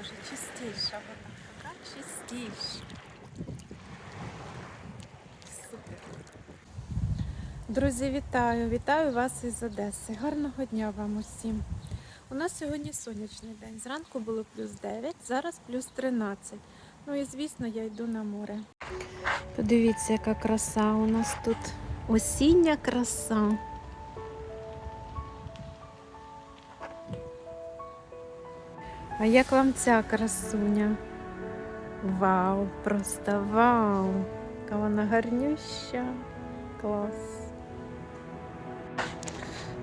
Боже, чистіша вона, така чистіша. Супер. Друзі, вітаю! Вітаю вас із Одеси. Гарного дня вам усім. У нас сьогодні сонячний день. Зранку було плюс 9, зараз плюс 13. Ну і звісно, я йду на море. Подивіться, яка краса у нас тут. Осіння краса. А як вам ця красуня? Вау, просто вау! Яка вона гарнюща. Клас.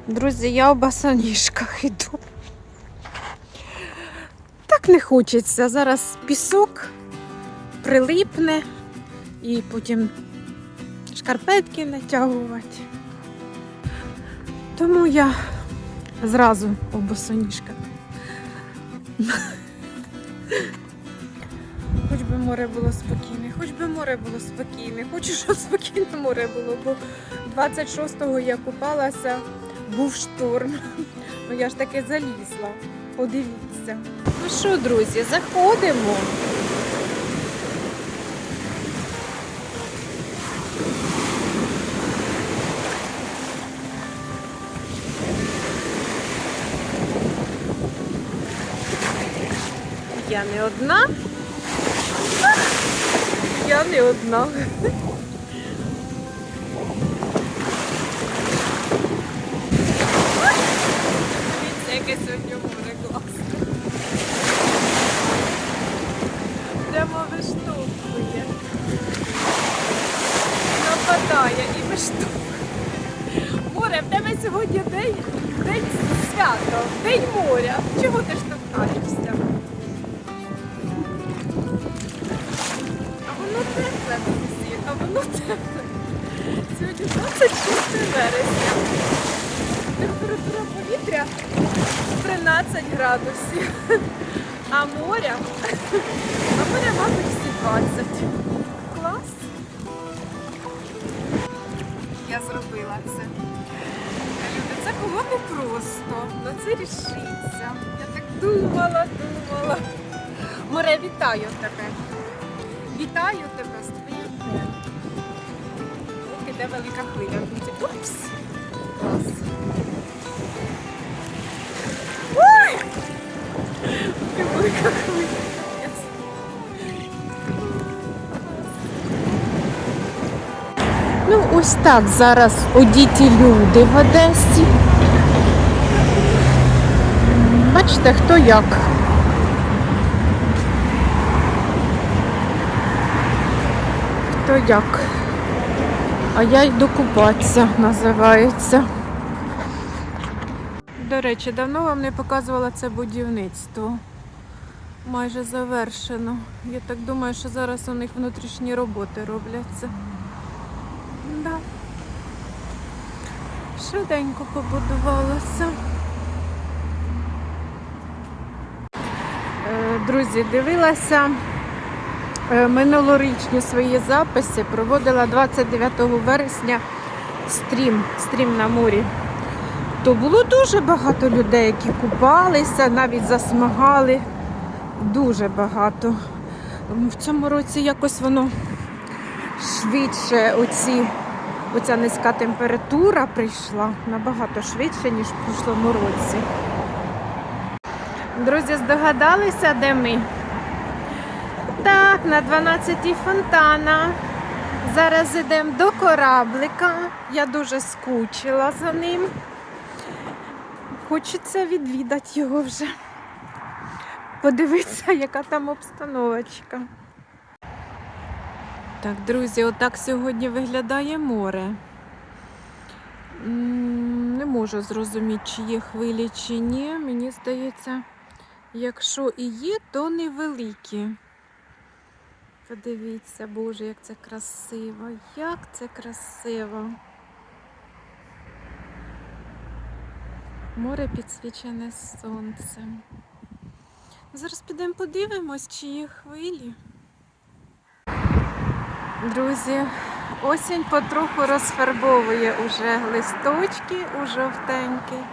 Друзі, я у басаніжках іду. Так не хочеться. Зараз пісок прилипне і потім шкарпетки натягувати. Тому я зразу у босоніжках. Хоч би море було спокійне, хоч би море було спокійне. Хочу, щоб спокійне море було, бо 26-го я купалася, був шторм. Ну я ж таки залізла. Подивіться. Ну що, друзі, заходимо. Я не одна. Я не одна. Вересня. Температура повітря 13 градусів. А моря, а моря, мабуть, всі 20. Клас. Я зробила це. Люди, це було непросто, але це рішиться. Я так думала, думала. Море, вітаю тебе. Вітаю тебе з твоїм іде велика хвиля. Упс! Клас. Ой! Велика хвиля. Ну, ось так зараз одіті люди в Одесі. Бачите, хто як. Хто як. А я йду купатися, називається. До речі, давно вам не показувала це будівництво. Майже завершено. Я так думаю, що зараз у них внутрішні роботи робляться. Да. Швиденько побудувалося. Е, Друзі, дивилася минулорічні свої записи, проводила 29 вересня стрім, стрім на морі. То було дуже багато людей, які купалися, навіть засмагали. Дуже багато. В цьому році якось воно швидше оці, оця низька температура прийшла набагато швидше, ніж в прошлому році. Друзі, здогадалися, де ми? Так, на 12-й фонтана. Зараз йдемо до кораблика. Я дуже скучила за ним. Хочеться відвідати його вже. Подивитися, яка там обстановочка. Так, друзі, отак сьогодні виглядає море. Не можу зрозуміти, чи є хвилі, чи ні. Мені здається, якщо і є, то невеликі. Подивіться, Боже, як це красиво, як це красиво. Море підсвічене сонцем. Зараз підемо подивимось, чи є хвилі. Друзі, осінь потроху розфарбовує уже листочки у жовтенький.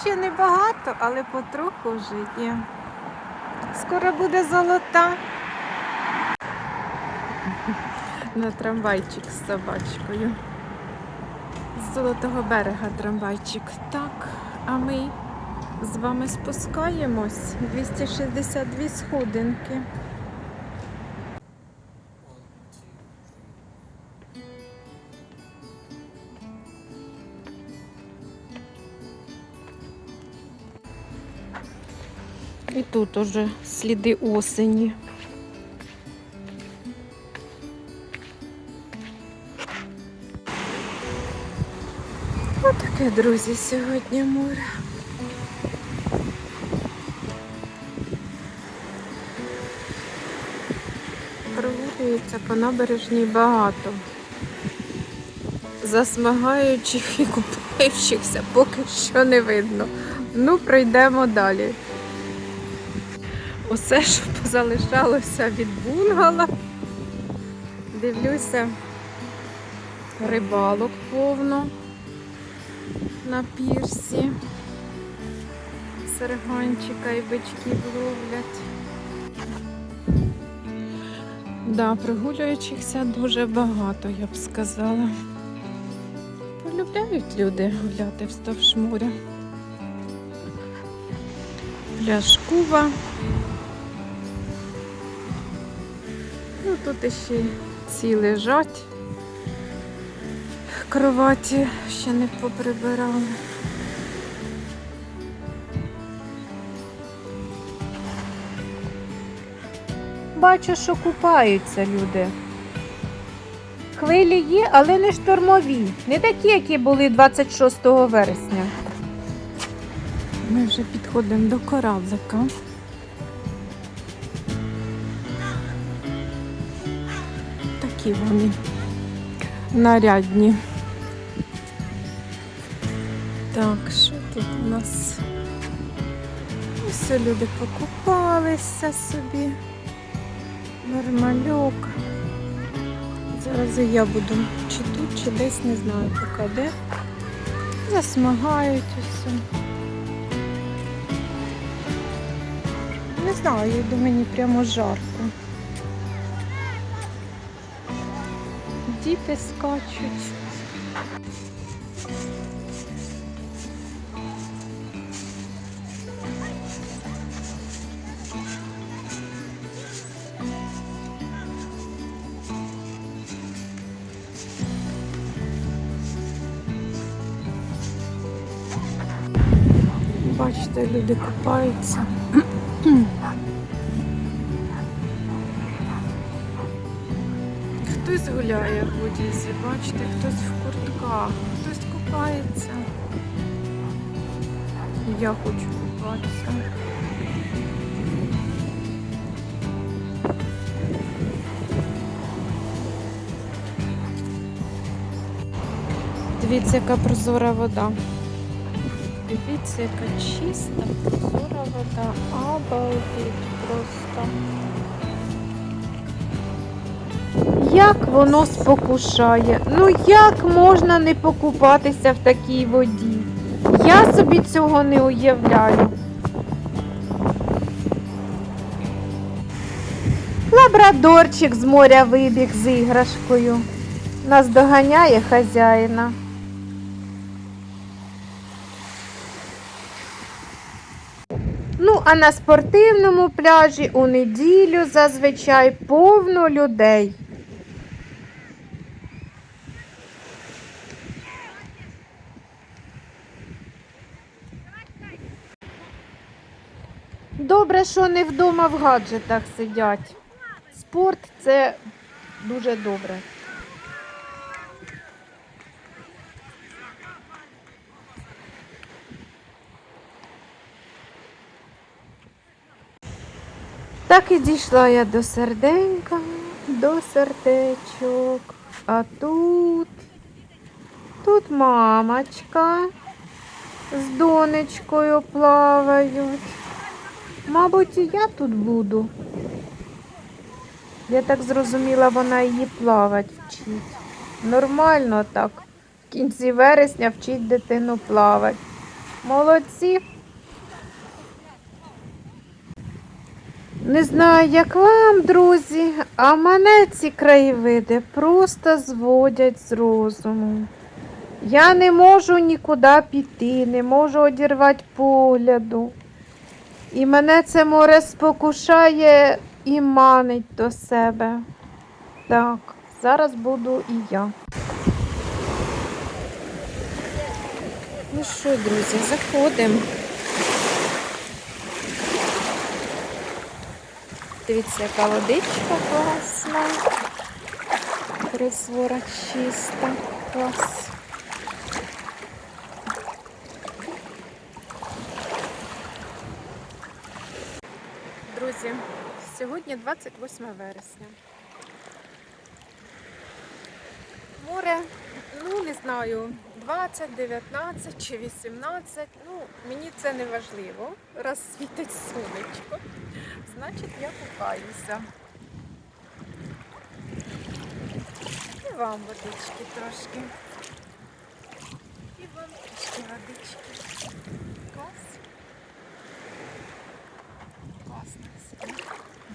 Ще не багато, але потроху вже є. Скоро буде золота. На трамвайчик з собачкою. З золотого берега трамвайчик. Так, а ми з вами спускаємось. 262 сходинки. І тут уже сліди осені. Отаке, друзі, сьогодні море. Прогулюється по набережній багато. Засмагаючих і купаючихся поки що не видно. Ну, пройдемо далі. Усе, що позалишалося від бунгала. Дивлюся, рибалок повно на пірсі. Серганчика і бичків ловлять. Да, прогулюючихся дуже багато, я б сказала. Полюбляють люди гуляти вздовж моря. Пляж Куба. Ну, тут іще ці лежать. Кроваті ще не поприбирали. Бачу, що купаються люди. Хвилі є, але не штормові. Не такі, які були 26 вересня. Ми вже підходимо до кораблика. Такі вони нарядні. Так, що тут у нас? Ось люди покупалися собі. Нормальок. Зараз я буду чи тут, чи десь, не знаю поки де. Засмагають усе. Не знаю, йду мені прямо жарко. Діти скачуть. Бачите, люди купаються. Хтось гуляє в одязі, бачите, хтось в куртках, хтось купається. Я хочу купатися. Дивіться, яка прозора вода. Дивіться, яка чиста, прозора вода. Обалдеть просто. Як воно спокушає? Ну як можна не покупатися в такій воді? Я собі цього не уявляю. Лабрадорчик з моря вибіг з іграшкою. Нас доганяє хазяїна. А на спортивному пляжі у неділю зазвичай повно людей. Добре, що не вдома в гаджетах сидять. Спорт це дуже добре. Так і дійшла я до серденька, до сердечок. А тут, тут мамочка з донечкою плавають. Мабуть, і я тут буду. Я так зрозуміла, вона її плавати вчить. Нормально так. В кінці вересня вчить дитину плавати. Молодці. Не знаю, як вам, друзі, а мене ці краєвиди просто зводять з розуму. Я не можу нікуди піти, не можу одірвати погляду. І мене це море спокушає і манить до себе. Так, зараз буду і я. Ну що, друзі, заходимо. Дивіться, яка водичка класна. Розвора чиста. Клас. Друзі, сьогодні 28 вересня. Море, ну не знаю, 20, 19 чи 18. Ну, мені це не важливо. Раз світить сонечко, значить я купаюся. І вам водички трошки. І вам трошки водички. Клас. Класно. все.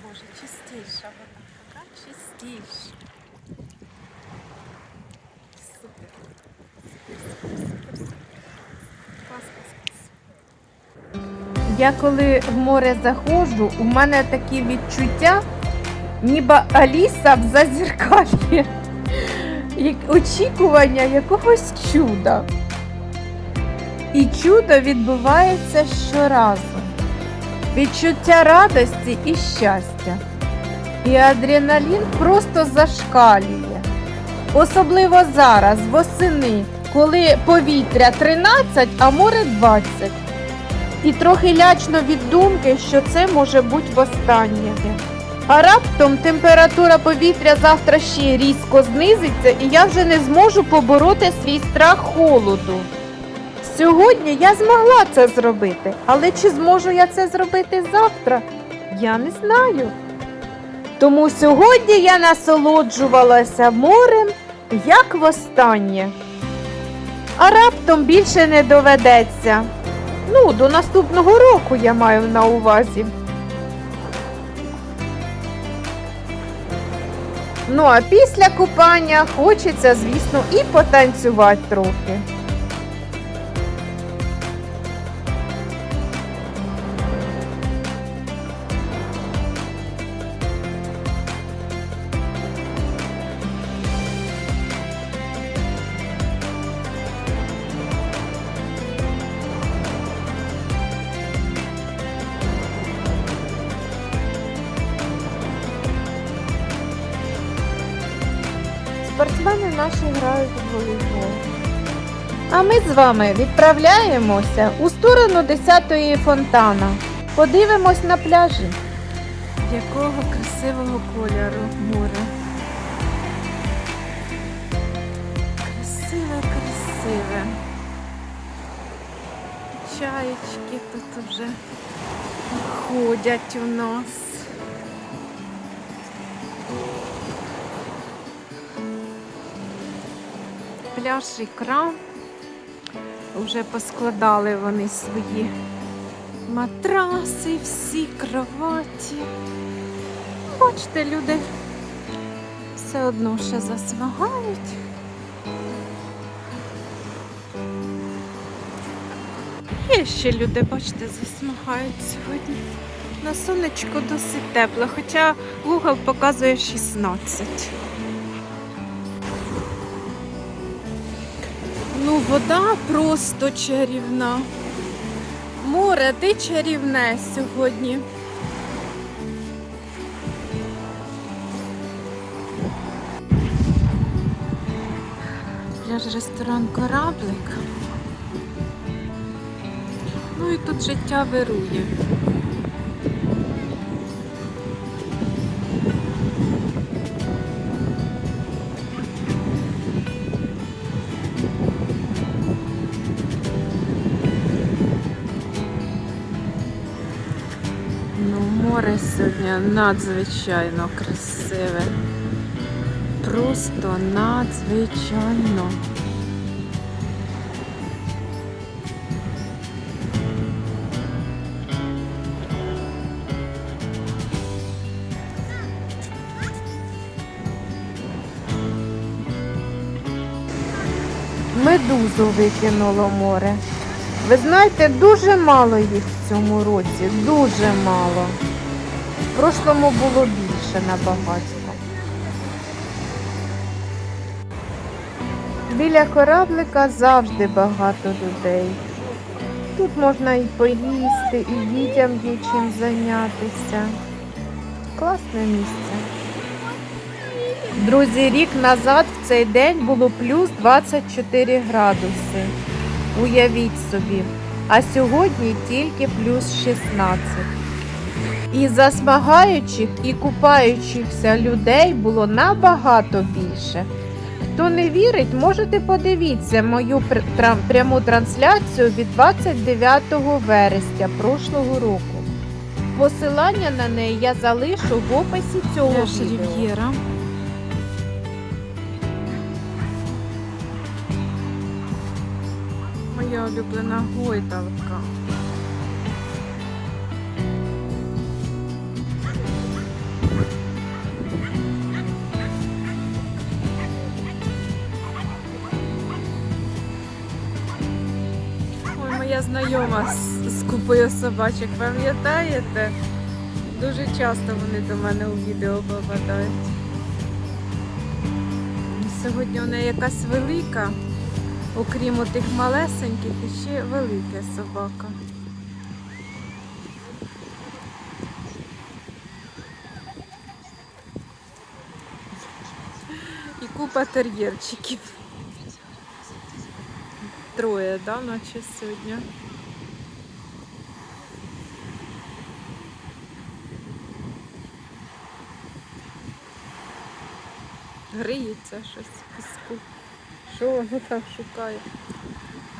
Боже, чистіша вода. Така чистіша. Я коли в море заходжу, у мене такі відчуття, ніби Аліса в зазеркалі. Як очікування якогось чуда. І чудо відбувається щоразу. Відчуття радості і щастя. І адреналін просто зашкалює. Особливо зараз, восени, коли повітря 13, а море 20. І трохи лячно від думки, що це може бути востаннє. А раптом температура повітря завтра ще різко знизиться, і я вже не зможу побороти свій страх холоду. Сьогодні я змогла це зробити, але чи зможу я це зробити завтра? Я не знаю. Тому сьогодні я насолоджувалася морем як востаннє. А раптом більше не доведеться. Ну, до наступного року я маю на увазі. Ну, а після купання хочеться, звісно, і потанцювати трохи. Наші грають в волейбол. А ми з вами відправляємося у сторону 10-ї фонтана. Подивимось на пляжі. Якого красивого кольору море. Красиве, красиве. Чаєчки тут вже ходять у нас. Пляж ікра. Вже поскладали вони свої матраси, всі кроваті. Бачите, люди все одно ще засмагають. Є ще люди, бачите, засмагають сьогодні. На сонечко досить тепло, хоча Google показує 16. Ну, вода просто чарівна. Море, ти чарівне сьогодні. Пляж ресторан Кораблик. Ну і тут життя вирує. сьогодні надзвичайно красиве. Просто надзвичайно. Медузу викинуло море. Ви знаєте, дуже мало їх в цьому році, дуже мало. Прошлому було більше набагато. Біля кораблика завжди багато людей. Тут можна і поїсти, і дітям є чим зайнятися. Класне місце. Друзі, рік назад в цей день було плюс 24 градуси. Уявіть собі. А сьогодні тільки плюс 16. І засмагаючих і купаючихся людей було набагато більше. Хто не вірить, можете подивитися мою пряму трансляцію від 29 вересня прошлого року. Посилання на неї я залишу в описі цього відео. Моя улюблена гойдалка. Моя знайома з, купою собачок, пам'ятаєте? Дуже часто вони до мене у відео попадають. Сьогодні вона якась велика, окрім тих малесеньких, і ще велика собака. І купа тер'єрчиків. Троє, да, наче сьогодні. Гриється щось в піску. Що воно там шукає?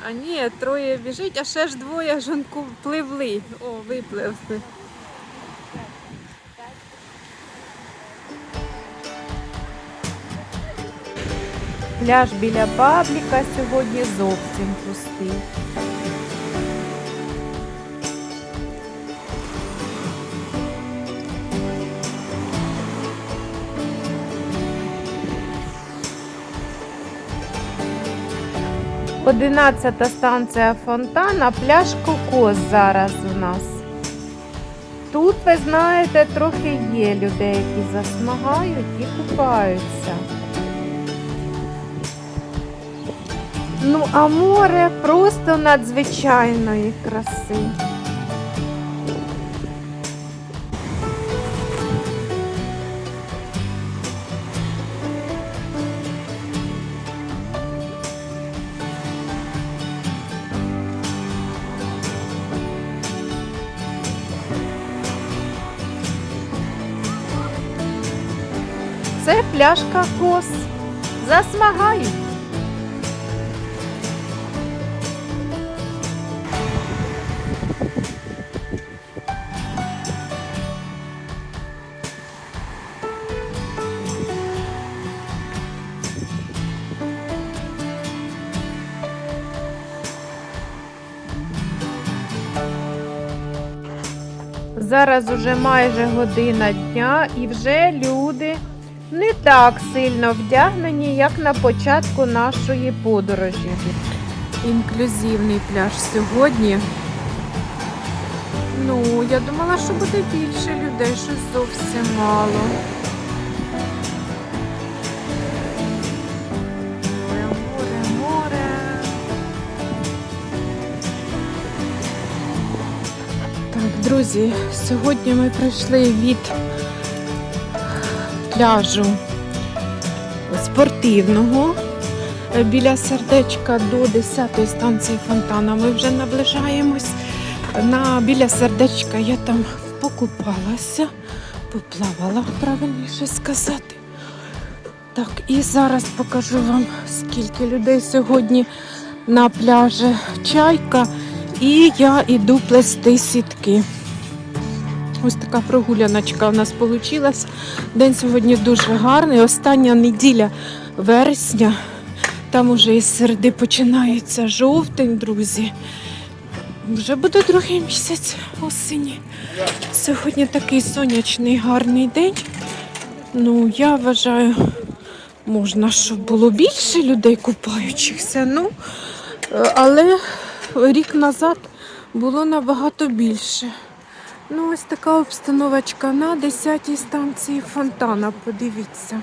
А ні, троє біжить, а ще ж двоє жонку пливли. О, випливли. Пляж біля Пабліка сьогодні зовсім пустий. Одинадцята станція Фонтана, пляж Кокос зараз у нас. Тут, ви знаєте, трохи є людей, які засмагають і купаються. Ну, а море просто надзвичайної краси. Це пляшка кос. Засмагають. Зараз уже майже година дня і вже люди не так сильно вдягнені, як на початку нашої подорожі. Інклюзивний пляж сьогодні. Ну, я думала, що буде більше людей, щось зовсім мало. Друзі, сьогодні ми прийшли від пляжу спортивного біля сердечка до 10-ї станції фонтана. Ми вже наближаємось. На, біля сердечка я там покупалася, поплавала, правильніше сказати. Так, і зараз покажу вам, скільки людей сьогодні на пляжі Чайка. І я іду плести сітки. Ось така прогуляночка у нас вийшла. День сьогодні дуже гарний. Остання неділя вересня. Там уже із середи починається жовтень, друзі. Вже буде другий місяць осені. Сьогодні такий сонячний гарний день. Ну, я вважаю, можна, щоб було більше людей купаючихся. Ну, але рік назад було набагато більше. Ну, ось така обстановочка на 10-й станції фонтана, подивіться.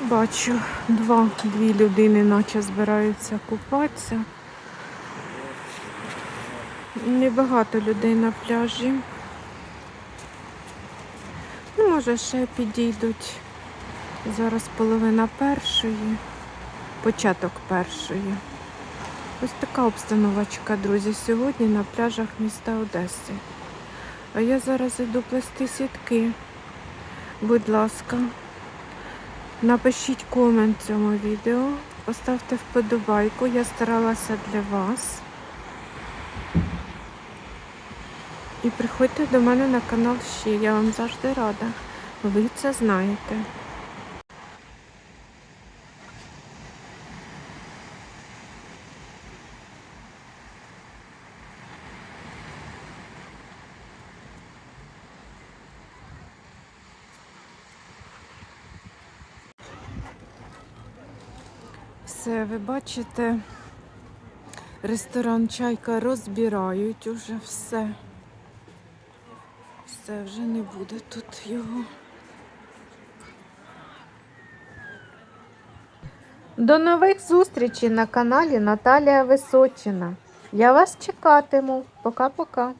Бачу, два, дві людини наче збираються купатися. Небагато людей на пляжі. Ну, може, ще підійдуть. Зараз половина першої, початок першої. Ось така обстановочка, друзі, сьогодні на пляжах міста Одеси. А я зараз іду плести сітки. Будь ласка, напишіть комент цьому відео, поставте вподобайку, я старалася для вас. І приходьте до мене на канал ще, я вам завжди рада. Ви це знаєте. Все, ви бачите, ресторан Чайка розбирають уже все. Все, вже не буде тут його. До нових зустрічей на каналі Наталія Височина. Я вас чекатиму. Пока-пока.